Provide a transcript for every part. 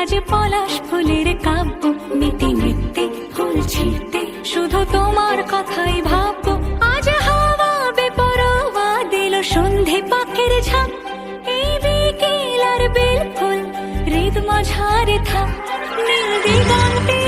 আজ পলাশ ফুলের কাব্য নীতি নৃত্যে ফুল ছিটতে শুধু তোমার কথাই ভাবব আজ হাওয়া বেপরোয়া দিল সন্ধে পাখির ঝাঁক এই বিকেল আর বেল ফুল হৃদ মাঝারে থাক। নীল দিগন্তে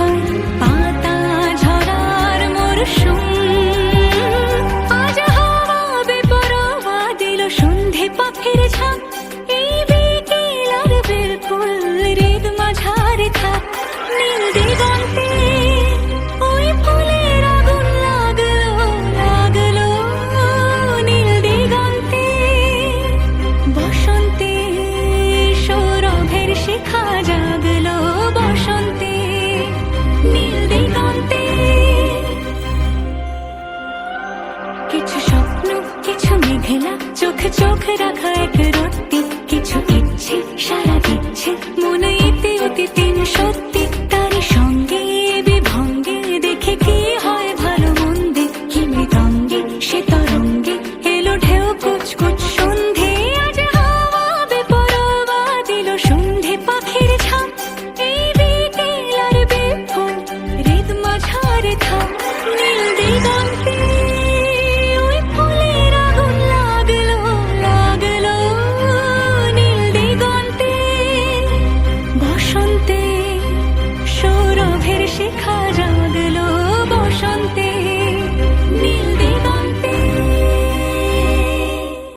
ছয় পাতা ঝরার মরশুম। আজ হাওয়া বেপরোয়া দিল সন্ধে পাখির ঝাঁক এই বিকেল আর বেল ফুল মাঝারে থাক। নীল দিগন্তে মুখ রাখা এক রত্তি কিছু ইচ্ছে সারা দিচ্ছে। মনে ইতি অতি তিন সত্যি।